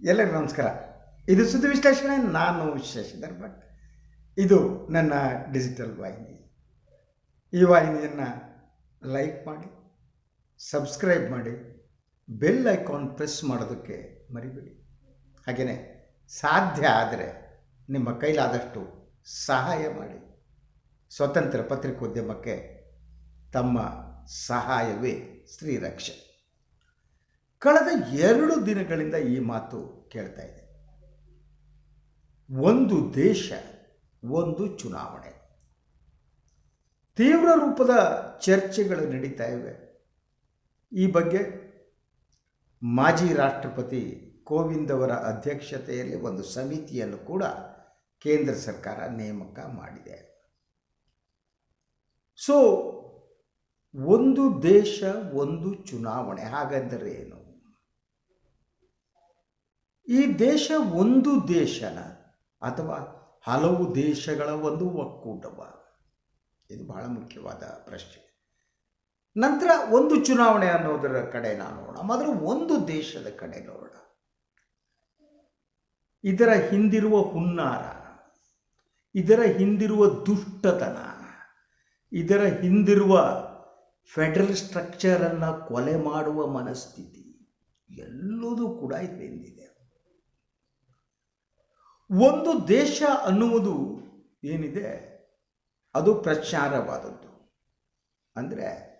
ಎಲ್ಲರಿಗೂ ನಮಸ್ಕಾರ. ಇದು ಸುದ್ದಿ ವಿಶ್ಲೇಷಣೆ, ನಾನು ಶಶಿಧರ್ ಭಟ್. ಇದು ನನ್ನ ಡಿಜಿಟಲ್ ವಾಹಿನಿ. ಈ ವಾಹಿನಿಯನ್ನು ಲೈಕ್ ಮಾಡಿ ಸಬ್ಸ್ಕ್ರೈಬ್ ಮಾಡಿ ಬೆಲ್ ಐಕಾನ್ ಪ್ರೆಸ್ ಮಾಡೋದಕ್ಕೆ ಮರಿಬೇಡಿ. ಹಾಗೆಯೇ ಸಾಧ್ಯ ಆದರೆ ನಿಮ್ಮ ಕೈಲಾದಷ್ಟು ಸಹಾಯ ಮಾಡಿ. ಸ್ವತಂತ್ರ ಪತ್ರಿಕೋದ್ಯಮಕ್ಕೆ ತಮ್ಮ ಸಹಾಯವೇ ಶ್ರೀರಕ್ಷೆ ಕಳೆದ ಎರಡು ದಿನಗಳಿಂದ ಈ ಮಾತು ಕೇಳ್ತಾ ಇದೆ. ಒಂದು ದೇಶ, ಒಂದು ಚುನಾವಣೆ. ತೀವ್ರ ರೂಪದ ಚರ್ಚೆಗಳು ನಡೀತಾ ಇವೆ. ಈ ಬಗ್ಗೆ ಮಾಜಿ ರಾಷ್ಟ್ರಪತಿ ಕೋವಿಂದ್ ಅವರ ಅಧ್ಯಕ್ಷತೆಯಲ್ಲಿ ಒಂದು ಸಮಿತಿಯನ್ನು ಕೂಡ ಕೇಂದ್ರ ಸರ್ಕಾರ ನೇಮಕ ಮಾಡಿದೆ. ಸೊ ಒಂದು ದೇಶ, ಒಂದು ಚುನಾವಣೆ ಹಾಗಂದರೆ ಏನು? ಈ ದೇಶ ಒಂದು ದೇಶನ ಅಥವಾ ಹಲವು ದೇಶಗಳ ಒಂದು ಒಕ್ಕೂಟವ? ಇದು ಬಹಳ ಮುಖ್ಯವಾದ ಪ್ರಶ್ನೆ. ನಂತರ ಒಂದು ಚುನಾವಣೆ ಅನ್ನೋದರ ಕಡೆ ನಾನು ನೋಡೋಣ. ಮೊದಲು ಒಂದು ದೇಶದ ಕಡೆ ನೋಡೋಣ. ಇದರ ಹಿಂದಿರುವ ಹುನ್ನಾರ, ಇದರ ಹಿಂದಿರುವ ದುಷ್ಟತನ, ಇದರ ಹಿಂದಿರುವ ಫೆಡರಲ್ ಸ್ಟ್ರಕ್ಚರನ್ನು ಕೊಲೆ ಮಾಡುವ ಮನಸ್ಥಿತಿ, ಎಲ್ಲದೂ ಕೂಡ ಇದರಿಂದಿದೆ ಒಂದು ದೇಶ ಅನ್ನುವುದು ಏನಿದೆ? ಅದು ಪ್ರಚಾರವಾದದ್ದು. ಅಂದರೆ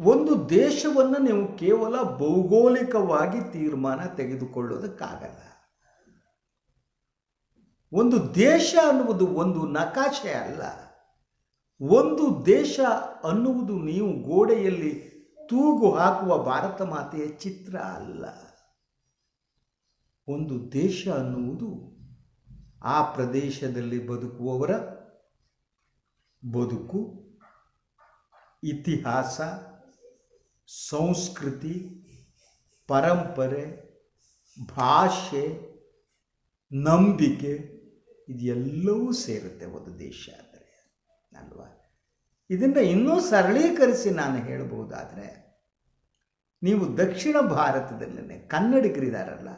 ಒಂದು ದೇಶವನ್ನು ನೀವು ಕೇವಲ ಭೌಗೋಳಿಕವಾಗಿ ತೀರ್ಮಾನ ತೆಗೆದುಕೊಳ್ಳೋದಕ್ಕಾಗಲ್ಲ. ಒಂದು ದೇಶ ಅನ್ನುವುದು ಒಂದು ನಕಾಶೆ ಅಲ್ಲ. ಒಂದು ದೇಶ ಅನ್ನುವುದು ನೀವು ಗೋಡೆಯಲ್ಲಿ ತೂಗು ಹಾಕುವ ಭಾರತ ಮಾತೆಯ ಚಿತ್ರ ಅಲ್ಲ. ಒಂದು ದೇಶ ಅನ್ನುವುದು ಆ ಪ್ರದೇಶದಲ್ಲಿ ಬದುಕುವವರ ಬದುಕು, ಇತಿಹಾಸ, ಸಂಸ್ಕೃತಿ, ಪರಂಪರೆ, ಭಾಷೆ, ನಂಬಿಕೆ ಇದೆಲ್ಲವೂ ಸೇರುತ್ತೆ ಒಂದು ದೇಶ ಅಂದರೆ, ಅಲ್ವಾ? ಇದನ್ನು ಇನ್ನೂ ಸರಳೀಕರಿಸಿ ನಾನು ಹೇಳಬಹುದಾದರೆ, ನೀವು ದಕ್ಷಿಣ ಭಾರತದಲ್ಲೇ ಕನ್ನಡಿಗರಿದಾರಲ್ಲ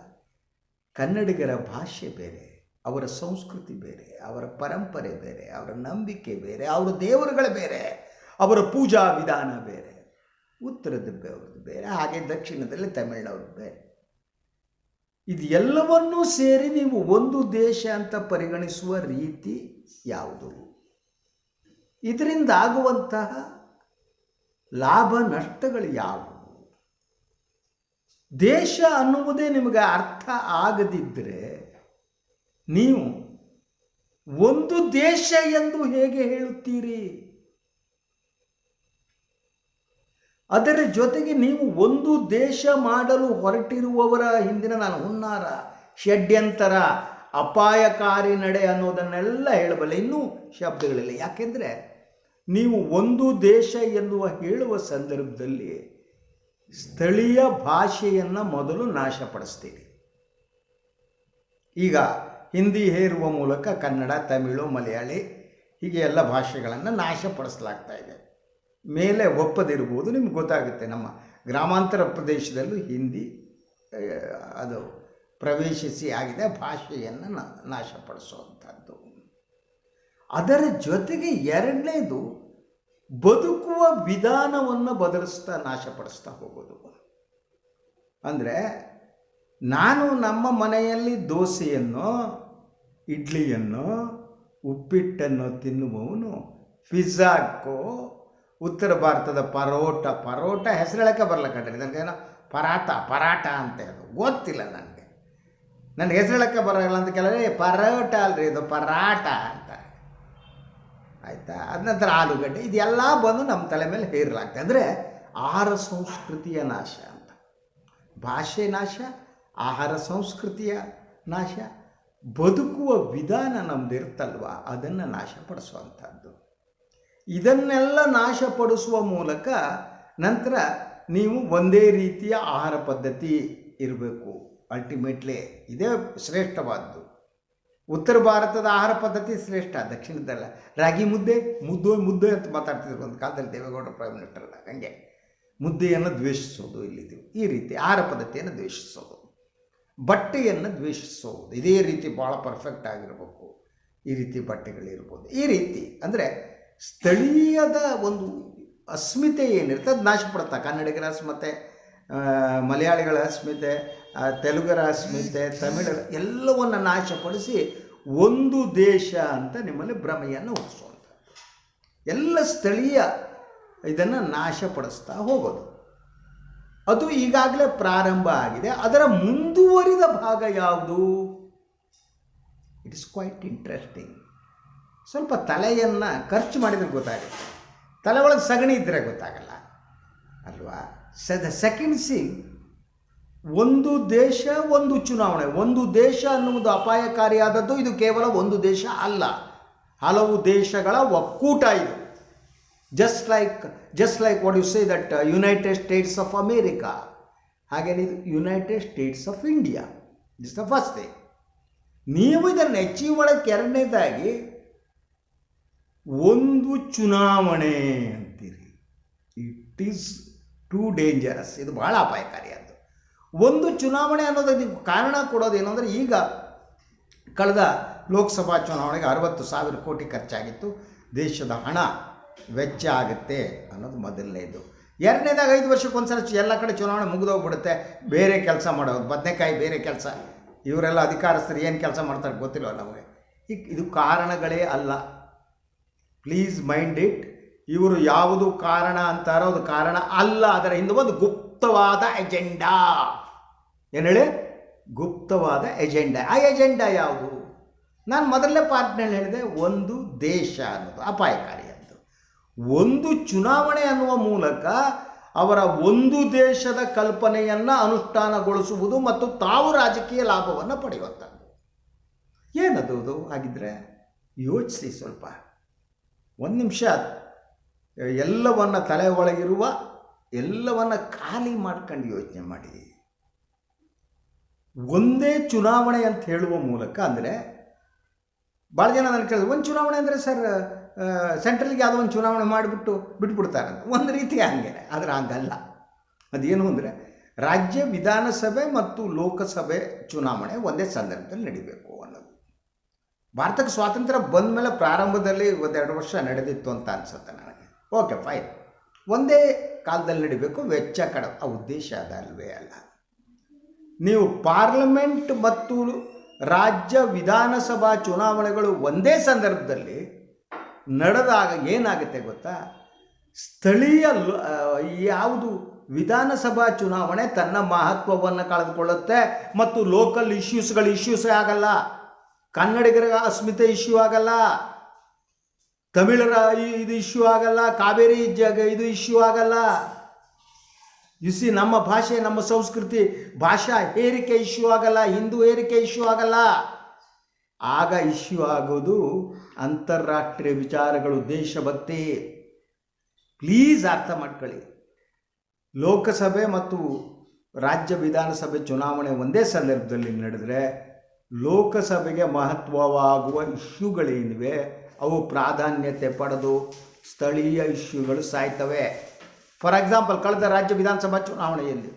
ಕನ್ನಡಿಗರ ಭಾಷೆ ಬೇರೆ, ಅವರ ಸಂಸ್ಕೃತಿ ಬೇರೆ, ಅವರ ಪರಂಪರೆ ಬೇರೆ, ಅವರ ನಂಬಿಕೆ ಬೇರೆ, ಅವರ ದೇವರುಗಳು ಬೇರೆ, ಅವರ ಪೂಜಾ ವಿಧಾನ ಬೇರೆ ಉತ್ತರದ ಅವ್ರದ್ದು ಬೇರೆ, ಹಾಗೆ ದಕ್ಷಿಣದಲ್ಲಿ ತಮಿಳ್ನವ್ರದ್ದು ಬೇರೆ. ಇದು ಎಲ್ಲವನ್ನೂ ಸೇರಿ ನೀವು ಒಂದು ದೇಶ ಅಂತ ಪರಿಗಣಿಸುವ ರೀತಿ ಯಾವುದು? ಇದರಿಂದ ಆಗುವಂತಹ ಲಾಭ ನಷ್ಟಗಳು ಯಾವುವು ದೇಶ ಅನ್ನುವುದೇ ನಿಮಗೆ ಅರ್ಥ ಆಗದಿದ್ದರೆ ನೀವು ಒಂದು ದೇಶ ಎಂದು ಹೇಗೆ ಹೇಳುತ್ತೀರಿ? ಅದರ ಜೊತೆಗೆ ನೀವು ಒಂದು ದೇಶ ಮಾಡಲು ಹೊರಟಿರುವವರ ಹಿಂದಿನ ನಾನು ಹುನ್ನಾರ, ಷಡ್ಯಂತರ, ಅಪಾಯಕಾರಿ ನಡೆ ಅನ್ನೋದನ್ನೆಲ್ಲ ಹೇಳಬಲ್ಲೆ. ಇನ್ನೂ ಶಬ್ದಗಳಿಲ್ಲ. ಯಾಕೆಂದರೆ ನೀವು ಒಂದು ದೇಶ ಎನ್ನುವ ಹೇಳುವ ಸಂದರ್ಭದಲ್ಲಿ ಸ್ಥಳೀಯ ಭಾಷೆಯನ್ನು ಮೊದಲು ನಾಶಪಡಿಸ್ತೀರಿ ಈಗ ಹಿಂದಿ ಹೇರುವ ಮೂಲಕ ಕನ್ನಡ, ತಮಿಳು, ಮಲಯಾಳಿ ಹೀಗೆ ಎಲ್ಲ ಭಾಷೆಗಳನ್ನು ನಾಶಪಡಿಸಲಾಗ್ತಾ ಇದೆ. ಮೇಲೆ ಒಪ್ಪದಿರ್ಬೋದು ನಿಮ್ಗೆ ಗೊತ್ತಾಗುತ್ತೆ. ನಮ್ಮ ಗ್ರಾಮಾಂತರ ಪ್ರದೇಶದಲ್ಲೂ ಹಿಂದಿ ಅದು ಪ್ರವೇಶಿಸಿ ಆಗಿದೆ ಭಾಷೆಯನ್ನು ನಾಶಪಡಿಸುವಂಥದ್ದು ಅದರ ಜೊತೆಗೆ ಎರಡನೇದು ಬದುಕುವ ವಿಧಾನವನ್ನು ಬದಲಿಸ್ತಾ ನಾಶಪಡಿಸ್ತಾ ಹೋಗೋದು. ಅಂದರೆ ನಾನು ನಮ್ಮ ಮನೆಯಲ್ಲಿ ದೋಸೆಯನ್ನು, ಇಡ್ಲಿಯನ್ನು, ಉಪ್ಪಿಟ್ಟನ್ನು ತಿನ್ನುವವನು ಪಿಜ್ಜಾಕ್ಕೋ ಉತ್ತರ ಭಾರತದ ಪರೋಟ ಪರೋಟ ಹೆಸರೇಳಕ್ಕೆ ಬರಲ್ಲ ಕಣ್ರಿ. ನನಗೇನೋ ಪರಾಟ ಪರಾಟ ಅಂತ ಅದು. ಗೊತ್ತಿಲ್ಲ ನನಗೆ. ನನಗೆ ಹೆಸರೇಳಕ್ಕೆ ಬರೋಲ್ಲ ಅಂತ ಕೇಳಿದ್ರೆ ಪರೋಟ ಅಲ್ರಿ, ಇದು ಪರಾಟ. ಆಯಿತಾ? ಅದ ನಂತರ ಆಲೂಗಡ್ಡೆ. ಇದೆಲ್ಲ ಬಂದು ನಮ್ಮ ತಲೆ ಮೇಲೆ ಹೇರಲಾಗ್ತದೆ. ಅಂದರೆ ಆಹಾರ ಸಂಸ್ಕೃತಿಯ ನಾಶ ಅಂತ. ಭಾಷೆ ನಾಶ, ಆಹಾರ ಸಂಸ್ಕೃತಿಯ ನಾಶ, ಬದುಕುವ ವಿಧಾನ ನಮ್ದು ಇರುತ್ತಲ್ವ ಅದನ್ನು ನಾಶಪಡಿಸುವಂಥದ್ದು ಇದನ್ನೆಲ್ಲ ನಾಶಪಡಿಸುವ ಮೂಲಕ ನಂತರ ನೀವು ಒಂದೇ ರೀತಿಯ ಆಹಾರ ಪದ್ಧತಿ ಇರಬೇಕು. ಅಲ್ಟಿಮೇಟ್ಲಿ ಇದೇ ಶ್ರೇಷ್ಠವಾದ್ದು. ಉತ್ತರ ಭಾರತದ ಆಹಾರ ಪದ್ಧತಿ ಶ್ರೇಷ್ಠ. ದಕ್ಷಿಣದಲ್ಲ ರಾಗಿ ಮುದ್ದೆ ಮುದ್ದೆ ಮುದ್ದೆ ಅಂತ ಮಾತಾಡ್ತಿದ್ರು ಒಂದು ಕಾಲದಲ್ಲಿ ದೇವೇಗೌಡ ಪ್ರೈಮ್ ಮಿನಿಸ್ಟರ್ ಹಂಗೆ. ಮುದ್ದೆಯನ್ನು ದ್ವೇಷಿಸೋದು ಇಲ್ಲಿದ್ದೀವಿ ಈ ರೀತಿ ಆಹಾರ ಪದ್ಧತಿಯನ್ನು ದ್ವೇಷಿಸೋದು. ಬಟ್ಟೆಯನ್ನು ದ್ವೇಷಿಸೋದು. ಇದೇ ರೀತಿ ಭಾಳ ಪರ್ಫೆಕ್ಟ್ ಆಗಿರಬೇಕು. ಈ ರೀತಿ ಬಟ್ಟೆಗಳಿರ್ಬೋದು. ಈ ರೀತಿ ಅಂದರೆ ಸ್ಥಳೀಯದ ಒಂದು ಅಸ್ಮಿತೆ ಏನಿರುತ್ತೆ? ಅದು ನಾಶಪಡುತ್ತಾ ಕನ್ನಡಿಗರ ಅಸ್ಮಿತೆ ಮಲಯಾಳಿಗಳ ಅಸ್ಮಿತೆ ತೆಲುಗರ ಸ್ಮಿತೆ ತಮಿಳ, ಎಲ್ಲವನ್ನು ನಾಶಪಡಿಸಿ ಒಂದು ದೇಶ ಅಂತ ನಿಮ್ಮಲ್ಲಿ ಭ್ರಮೆಯನ್ನು ಹುಟ್ಟಿಸುವಂಥ ಎಲ್ಲ ಸ್ಥಳೀಯ ಇದನ್ನು ನಾಶಪಡಿಸ್ತಾ ಹೋಗೋದು. ಅದು ಈಗಾಗಲೇ ಪ್ರಾರಂಭ ಆಗಿದೆ. ಅದರ ಮುಂದುವರಿದ ಭಾಗ ಯಾವುದು? ಇಟ್ ಇಸ್ ಕ್ವೈಟ್ ಇಂಟ್ರೆಸ್ಟಿಂಗ್ ಸ್ವಲ್ಪ ತಲೆಯನ್ನು ಖರ್ಚು ಮಾಡಿದರೆ ಗೊತ್ತಾಗುತ್ತೆ. ತಲೆ ಒಳಗೆ ಸಗಣಿ ಇದ್ದರೆ ಗೊತ್ತಾಗಲ್ಲ. ಅಲ್ವಾ? ಸ ದ ಸೆಕೆಂಡ್ ಸಿಂಗ್ ಒಂದು ದೇಶ, ಒಂದು ಚುನಾವಣೆ. ಒಂದು ದೇಶ ಅನ್ನುವುದು ಅಪಾಯಕಾರಿಯಾದದ್ದು, ಇದು ಕೇವಲ ಒಂದು ದೇಶ ಅಲ್ಲ. ಹಲವು ದೇಶಗಳ ಒಕ್ಕೂಟ ಇದು. Just like just like what you say that United States of America ಹಾಗೇನೆ ಇದು United States of India is the first thing ನೀವು ಇದನ್ನು ಅಚೀವ್ ಮಾಡೋಕ್ಕೆ ಎರಡನೇದಾಗಿ, ಒಂದು ಚುನಾವಣೆ ಅಂತೀರಿ. ಇಟ್ ಈಸ್ ಟೂ ಡೇಂಜರಸ್ ಇದು ಬಹಳ ಅಪಾಯಕಾರಿಯಾದ್ದು ಒಂದು ಚುನಾವಣೆ ಅನ್ನೋದಕ್ಕೆ ಕಾರಣ ಕೊಡೋದೇನು ಅಂದರೆ ಈಗ ಕಳೆದ ಲೋಕಸಭಾ ಚುನಾವಣೆಗೆ ಅರವತ್ತು ಸಾವಿರ ಕೋಟಿ ಖರ್ಚಾಗಿತ್ತು. ದೇಶದ ಹಣ ವೆಚ್ಚ ಆಗುತ್ತೆ ಅನ್ನೋದು ಮೊದಲನೇದು. ಎರಡನೇದಾಗ ಐದು ವರ್ಷಕ್ಕೊಂದ್ಸಲ ಎಲ್ಲ ಕಡೆ ಚುನಾವಣೆ ಮುಗಿದೋಗ್ಬಿಡುತ್ತೆ. ಬೇರೆ ಕೆಲಸ ಮಾಡೋದು. ಬದನೆಕಾಯಿ ಬೇರೆ ಕೆಲಸ. ಇವರೆಲ್ಲ ಅಧಿಕಾರಸ್ಥರು ಏನು ಕೆಲಸ ಮಾಡ್ತಾರೆ ಗೊತ್ತಿಲ್ಲ ನಮಗೆ? ಈಗ ಇದು ಕಾರಣಗಳೇ ಅಲ್ಲ. Please mind it. ಇವರು ಯಾವುದು ಕಾರಣ ಅಂತಾರೋ ಅದು ಕಾರಣ ಅಲ್ಲ. ಅದರ ಹಿಂದೆ ಒಂದು ಗುಪ್ತವಾದ ಎಜೆಂಡಾ ಏನು ಹೇಳಿ ಗುಪ್ತವಾದ ಎಜೆಂಡಾ. ಆ ಎಜೆಂಡಾ ಯಾವುದು? ನಾನು ಮೊದಲನೇ ಪಾರ್ಟ್ನಲ್ಲಿ ಹೇಳಿದೆ, ಒಂದು ದೇಶ ಅನ್ನೋದು, ಅಪಾಯಕಾರಿ ಅಂತ ಒಂದು ಚುನಾವಣೆ ಅನ್ನುವ ಮೂಲಕ ಅವರ ಒಂದು ದೇಶದ ಕಲ್ಪನೆಯನ್ನು ಅನುಷ್ಠಾನಗೊಳಿಸುವುದು ಮತ್ತು ತಾವು ರಾಜಕೀಯ ಲಾಭವನ್ನು ಪಡೆಯುವಂಥದ್ದು. ಏನದು ಅದು? ಹಾಗಿದ್ರೆ ಯೋಚಿಸಿ ಸ್ವಲ್ಪ. ಒಂದು ನಿಮಿಷ. ಎಲ್ಲವನ್ನು ತಲೆ ಒಳಗಿರುವ, ಎಲ್ಲವನ್ನು ಖಾಲಿ ಮಾಡ್ಕೊಂಡು ಯೋಚನೆ ಮಾಡಿ. ಒಂದೇ ಚುನಾವಣೆ ಅಂತ ಹೇಳುವ ಮೂಲಕ ಅಂದರೆ ಭಾಳ ಜನ ನಾನು ಕೇಳಿದ್ರು, ಒಂದು ಚುನಾವಣೆ ಅಂದರೆ ಸರ್ ಸೆಂಟ್ರಲ್ಗೆ ಯಾವುದೋ ಒಂದು ಚುನಾವಣೆ ಮಾಡಿಬಿಟ್ಟು ಬಿಟ್ಬಿಡ್ತಾರೆ ಒಂದು ರೀತಿ ಹಂಗೆ, ಆದರೆ ಹಂಗಲ್ಲ. ಅದೇನು ಅಂದರೆ ರಾಜ್ಯ ವಿಧಾನಸಭೆ ಮತ್ತು ಲೋಕಸಭೆ ಚುನಾವಣೆ ಒಂದೇ ಸಂದರ್ಭದಲ್ಲಿ ನಡಿಬೇಕು ಅನ್ನೋದು. ಭಾರತಕ್ಕೆ ಸ್ವಾತಂತ್ರ್ಯ ಬಂದ ಮೇಲೆ ಪ್ರಾರಂಭದಲ್ಲಿ ಒಂದೆರಡು ವರ್ಷ ನಡೆದಿತ್ತು ಅಂತ ಅನಿಸುತ್ತೆ ನನಗೆ. ಓಕೆ ಫೈನ್ ಒಂದೇ ಕಾಲದಲ್ಲಿ ನಡಿಬೇಕು, ವೆಚ್ಚ ಕಡ, ಆ ಉದ್ದೇಶ ಅದಲ್ವೇ ಅಲ್ಲ. ನೀವು ಪಾರ್ಲಿಮೆಂಟ್ ಮತ್ತು ರಾಜ್ಯ ವಿಧಾನಸಭಾ ಚುನಾವಣೆಗಳು ಒಂದೇ ಸಂದರ್ಭದಲ್ಲಿ ನಡೆದಾಗ ಏನಾಗುತ್ತೆ ಗೊತ್ತಾ? ಸ್ಥಳೀಯ ಯಾವುದು ವಿಧಾನಸಭಾ ಚುನಾವಣೆ ತನ್ನ ಮಹತ್ವವನ್ನು ಕಳೆದುಕೊಳ್ಳುತ್ತೆ ಮತ್ತು ಲೋಕಲ್ ಇಶ್ಯೂಸ್ಗಳು ಇಶ್ಯೂಸೇ ಆಗಲ್ಲ. ಕನ್ನಡಿಗರ ಅಸ್ಮಿತೆ ಇಶ್ಯೂ ಆಗಲ್ಲ. ತಮಿಳರ ಇದು ಇಶ್ಯೂ ಆಗಲ್ಲ. ಕಾವೇರಿ ಜಗ ಇದು ಇಶ್ಯೂ ಆಗಲ್ಲ. ಸಿ ನಮ್ಮ ಭಾಷೆ, ನಮ್ಮ ಸಂಸ್ಕೃತಿ, ಭಾಷಾ ಏರಿಕೆ ಇಶ್ಯೂ ಆಗಲ್ಲ, ಹಿಂದೂ ಏರಿಕೆ ಇಶ್ಯೂ ಆಗಲ್ಲ. ಆಗ ಇಶ್ಯೂ ಆಗೋದು ಅಂತಾರಾಷ್ಟ್ರೀಯ ವಿಚಾರಗಳು ದೇಶಭಕ್ತಿ ಪ್ಲೀಸ್ ಅರ್ಥ ಮಾಡ್ಕೊಳ್ಳಿ. ಲೋಕಸಭೆ ಮತ್ತು ರಾಜ್ಯ ವಿಧಾನಸಭೆ ಚುನಾವಣೆ ಒಂದೇ ಸಂದರ್ಭದಲ್ಲಿ ನಡೆದರೆ ಲೋಕಸಭೆಗೆ ಮಹತ್ವವಾಗುವ ಇಶ್ಯೂಗಳೇನಿವೆ ಅವು ಪ್ರಾಧಾನ್ಯತೆ ಪಡೆದು ಸ್ಥಳೀಯ ಇಶ್ಯೂಗಳು ಸಾಯ್ತವೆ. ಫಾರ್ ಎಕ್ಸಾಂಪಲ್ ಕಳೆದ ರಾಜ್ಯ ವಿಧಾನಸಭಾ ಚುನಾವಣೆಯಲ್ಲಿ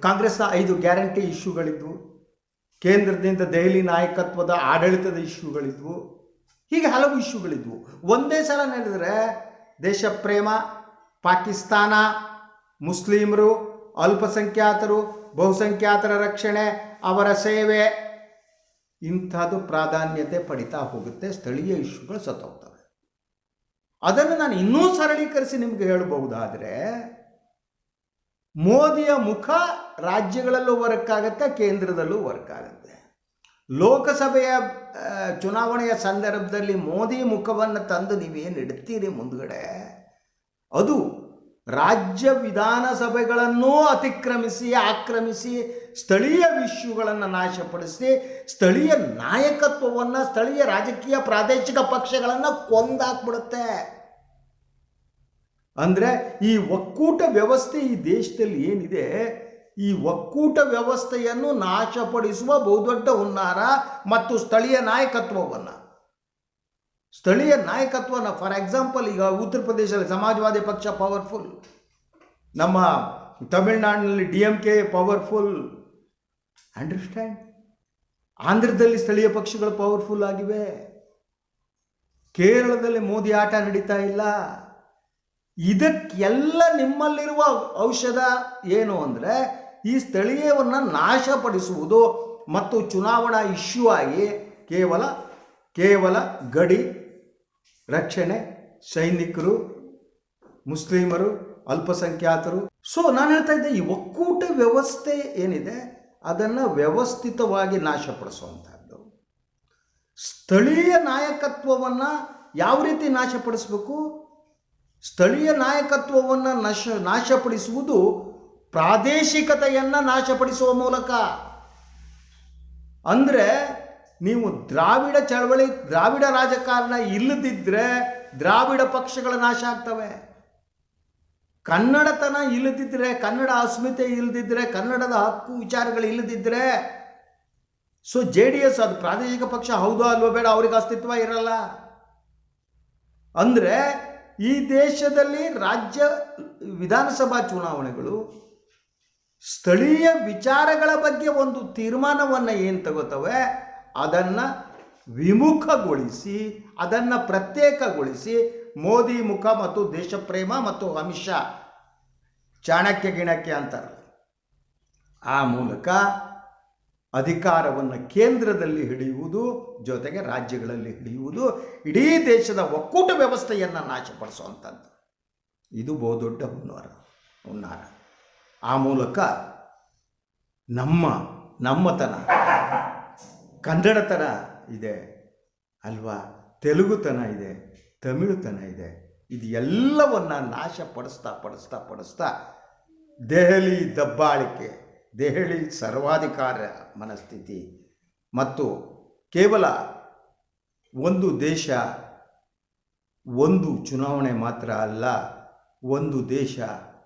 ಕಾಂಗ್ರೆಸ್ನ ಐದು ಗ್ಯಾರಂಟಿ ಇಶ್ಯೂಗಳಿದ್ವು. ಕೇಂದ್ರದಿಂದ ದೆಹಲಿ ನಾಯಕತ್ವದ ಆಡಳಿತದ ಇಶ್ಯೂಗಳಿದ್ವು. ಹೀಗೆ ಹಲವು ಇಶ್ಯೂಗಳಿದ್ವು. ಒಂದೇ ಸಲ ನಡೆದರೆ ದೇಶ ಪ್ರೇಮ, ಪಾಕಿಸ್ತಾನ, ಮುಸ್ಲಿಮರು, ಅಲ್ಪಸಂಖ್ಯಾತರು, ಬಹುಸಂಖ್ಯಾತರ ರಕ್ಷಣೆ, ಅವರ ಸೇವೆ, ಇಂಥದ್ದು ಪ್ರಾಧಾನ್ಯತೆ ಪಡಿತಾ ಹೋಗುತ್ತೆ. ಸ್ಥಳೀಯ ಇಶ್ಯೂಗಳು ಸತ್ತೋಗ್ತವೆ. ಅದನ್ನು ನಾನು ಇನ್ನೂ ಸರಳೀಕರಿಸಿ ನಿಮಗೆ ಹೇಳಬಹುದಾದರೆ, ಮೋದಿಯ ಮುಖ ರಾಜ್ಯಗಳಲ್ಲೂ ವರ್ಕ್ ಆಗುತ್ತೆ ಕೇಂದ್ರದಲ್ಲೂ ವರ್ಕ್ ಆಗುತ್ತೆ ಲೋಕಸಭೆಯ ಚುನಾವಣೆಯ ಸಂದರ್ಭದಲ್ಲಿ ಮೋದಿ ಮುಖವನ್ನು ತಂದು ನೀವೇನು ಇಡ್ತೀರಿ ಮುಂದುಗಡೆ? ಅದು ರಾಜ್ಯ ವಿಧಾನಸಭೆಗಳನ್ನು ಅತಿಕ್ರಮಿಸಿ, ಆಕ್ರಮಿಸಿ, ಸ್ಥಳೀಯ ವಿಷಯಗಳನ್ನು ನಾಶಪಡಿಸಿ, ಸ್ಥಳೀಯ ನಾಯಕತ್ವವನ್ನು, ಸ್ಥಳೀಯ ರಾಜಕೀಯ ಪ್ರಾದೇಶಿಕ ಪಕ್ಷಗಳನ್ನು ಕೊಂದಾಕ್ಬಿಡುತ್ತೆ. ಅಂದರೆ ಈ ಒಕ್ಕೂಟ ವ್ಯವಸ್ಥೆ ಈ ದೇಶದಲ್ಲಿ ಏನಿದೆ? ಈ ಒಕ್ಕೂಟ ವ್ಯವಸ್ಥೆಯನ್ನು ನಾಶಪಡಿಸುವ ಬಹುದೊಡ್ಡ ಹುನ್ನಾರ ಮತ್ತು ಸ್ಥಳೀಯ ನಾಯಕತ್ವವನ್ನು. ಸ್ಥಳೀಯ ನಾಯಕತ್ವನ ಫಾರ್ ಎಕ್ಸಾಂಪಲ್ ಈಗ ಉತ್ತರ ಪ್ರದೇಶದಲ್ಲಿ ಸಮಾಜವಾದಿ ಪಕ್ಷ ಪವರ್ಫುಲ್ ನಮ್ಮ ತಮಿಳುನಾಡಿನಲ್ಲಿ ಡಿ ಎಂ ಕೆ ಪವರ್ಫುಲ್ ಅಂಡರ್ಸ್ಟ್ಯಾಂಡ್ ಆಂಧ್ರದಲ್ಲಿ ಸ್ಥಳೀಯ ಪಕ್ಷಗಳು ಪವರ್ಫುಲ್ ಆಗಿವೆ. ಕೇರಳದಲ್ಲಿ ಮೋದಿ ಆಟ ನಡೀತಾ ಇಲ್ಲ. ಇದಕ್ಕೆಲ್ಲ ನಿಮ್ಮಲ್ಲಿರುವ ಔಷಧ ಏನು ಅಂದರೆ ಈ ಸ್ಥಳೀಯವನ್ನು ನಾಶಪಡಿಸುವುದು ಮತ್ತು ಚುನಾವಣಾ ಇಶ್ಯೂ ಆಗಿ ಕೇವಲ ಕೇವಲ ಗಡಿ ರಕ್ಷಣೆ, ಸೈನಿಕರು, ಮುಸ್ಲಿಮರು, ಅಲ್ಪಸಂಖ್ಯಾತರು. ಸೊ ನಾನು ಹೇಳ್ತಾ ಇದ್ದೆ, ಈ ಒಕ್ಕೂಟ ವ್ಯವಸ್ಥೆ ಏನಿದೆ, ಅದನ್ನು ವ್ಯವಸ್ಥಿತವಾಗಿ ನಾಶಪಡಿಸುವಂಥದ್ದು ಸ್ಥಳೀಯ ನಾಯಕತ್ವವನ್ನು ಯಾವ ರೀತಿ ನಾಶಪಡಿಸಬೇಕು? ಸ್ಥಳೀಯ ನಾಯಕತ್ವವನ್ನು ನಾಶ, ನಾಶಪಡಿಸುವುದು ಪ್ರಾದೇಶಿಕತೆಯನ್ನು ನಾಶಪಡಿಸುವ ಮೂಲಕ. ಅಂದರೆ ನೀವು ದ್ರಾವಿಡ ಚಳವಳಿ, ದ್ರಾವಿಡ ರಾಜಕಾರಣ ಇಲ್ಲದಿದ್ದರೆ ದ್ರಾವಿಡ ಪಕ್ಷಗಳ ನಾಶ ಆಗ್ತವೆ. ಕನ್ನಡತನ ಇಲ್ಲದಿದ್ದರೆ ಕನ್ನಡ ಅಸ್ಮಿತೆ ಇಲ್ಲದಿದ್ದರೆ ಕನ್ನಡದ ಹಕ್ಕು ವಿಚಾರಗಳು ಇಲ್ಲದಿದ್ದರೆ ಸೊ ಜೆ ಡಿ ಎಸ್ ಅದು ಪ್ರಾದೇಶಿಕ ಪಕ್ಷ ಹೌದೋ ಅಲ್ವೋ ಬೇಡ, ಅವ್ರಿಗೆ ಅಸ್ತಿತ್ವ ಇರಲ್ಲ. ಅಂದರೆ ಈ ದೇಶದಲ್ಲಿ ರಾಜ್ಯ, ವಿಧಾನಸಭಾ ಚುನಾವಣೆಗಳು ಸ್ಥಳೀಯ ವಿಚಾರಗಳ ಬಗ್ಗೆ ಒಂದು ತೀರ್ಮಾನವನ್ನು ಏನು ತಗೋತವೆ? ಅದನ್ನು ವಿಮುಖಗೊಳಿಸಿ, ಅದನ್ನು ಪ್ರತ್ಯೇಕಗೊಳಿಸಿ ಮೋದಿ ಮುಖ ಮತ್ತು ದೇಶಪ್ರೇಮ ಮತ್ತು ಅಮಿತ್ ಶಾ ಚಾಣಕ್ಯ ಗಿಣಕ್ಯ ಅಂತಾರೆ ಆ ಮೂಲಕ ಅಧಿಕಾರವನ್ನು ಕೇಂದ್ರದಲ್ಲಿ ಹಿಡಿಯುವುದು, ಜೊತೆಗೆ ರಾಜ್ಯಗಳಲ್ಲಿ ಹಿಡಿಯುವುದು, ಇಡೀ ದೇಶದ ಒಕ್ಕೂಟ ವ್ಯವಸ್ಥೆಯನ್ನು ನಾಶಪಡಿಸುವಂಥದ್ದು. ಇದು ಬಹುದೊಡ್ಡ ಹುನ್ನಾರ ಹುನ್ನಾರ ಆ ಮೂಲಕ ನಮ್ಮ ನಮ್ಮತನ ಕನ್ನಡತನ ಇದೆ ಅಲ್ವಾ? ತೆಲುಗುತನ ಇದೆ, ತಮಿಳುತನ ಇದೆ. ಇದು ಎಲ್ಲವನ್ನು ನಾಶ ಪಡಿಸ್ತಾ ಪಡಿಸ್ತಾ ಪಡಿಸ್ತಾ ದೆಹಲಿ ದಬ್ಬಾಳಿಕೆ, ದೆಹಲಿ ಸರ್ವಾಧಿಕಾರ ಮನಸ್ಥಿತಿ ಮತ್ತು ಕೇವಲ ಒಂದು ದೇಶ, ಒಂದು ಚುನಾವಣೆ ಮಾತ್ರ ಅಲ್ಲ, ಒಂದು ದೇಶ,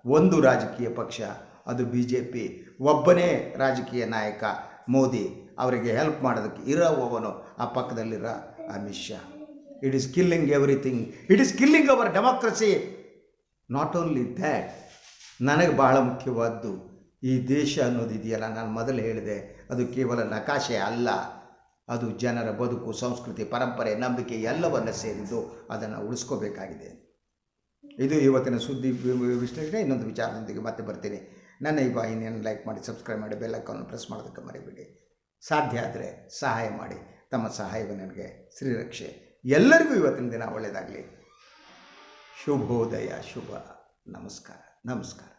ಒಂದು ರಾಜಕೀಯ ಪಕ್ಷ, ಅದು ಬಿ ಜೆ ಪಿ ಒಬ್ಬನೇ ರಾಜಕೀಯ ನಾಯಕ. ಮೋದಿ ಅವರಿಗೆ ಹೆಲ್ಪ್ ಮಾಡೋದಕ್ಕೆ ಇರೋವನು ಆ ಪಕ್ಕದಲ್ಲಿರೋ Amit Shah it is killing everything it is killing our democracy not only that ನನಗೆ ಬಹಳ ಮುಖ್ಯವಾದ್ದು ಈ ದೇಶ ಅನ್ನೋದಿದೆಯಲ್ಲ ನಾನು ಮೊದಲು ಹೇಳಿದೆ, ಅದು ಕೇವಲ ನಕಾಶೆ ಅಲ್ಲ. ಅದು ಜನರ ಬದುಕು, ಸಂಸ್ಕೃತಿ, ಪರಂಪರೆ, ನಂಬಿಕೆ ಎಲ್ಲವನ್ನು ಸೇರಿದ್ದು ಅದನ್ನು ಉಳಿಸ್ಕೋಬೇಕಾಗಿದೆ. ಇದು ಇವತ್ತಿನ ಸುದ್ದಿ ವಿಶ್ಲೇಷಣೆ. ಇನ್ನೊಂದು ವಿಚಾರದೊಂದಿಗೆ ಮತ್ತೆ ಬರ್ತೀನಿ. ನನ್ನ ಈ ವಾಹಿನಿಯನ್ನು ಲೈಕ್ ಮಾಡಿ, ಸಬ್ಸ್ಕ್ರೈಬ್ ಮಾಡಿ, ಬೆಲ್ ಐಕಾನ್ ಪ್ರೆಸ್ ಮಾಡೋದಕ್ಕೆ ಮರಿಬೇಡಿ. ಸಾಧ್ಯ ಆದರೆ ಸಹಾಯ ಮಾಡಿ. ತಮ್ಮ ಸಹಾಯವು ನನಗೆ ಶ್ರೀರಕ್ಷೆ. ಎಲ್ಲರಿಗೂ ಇವತ್ತಿನ ದಿನ ಒಳ್ಳೆಯದಾಗಲಿ. ಶುಭೋದಯ, ಶುಭ. ನಮಸ್ಕಾರ. ನಮಸ್ಕಾರ.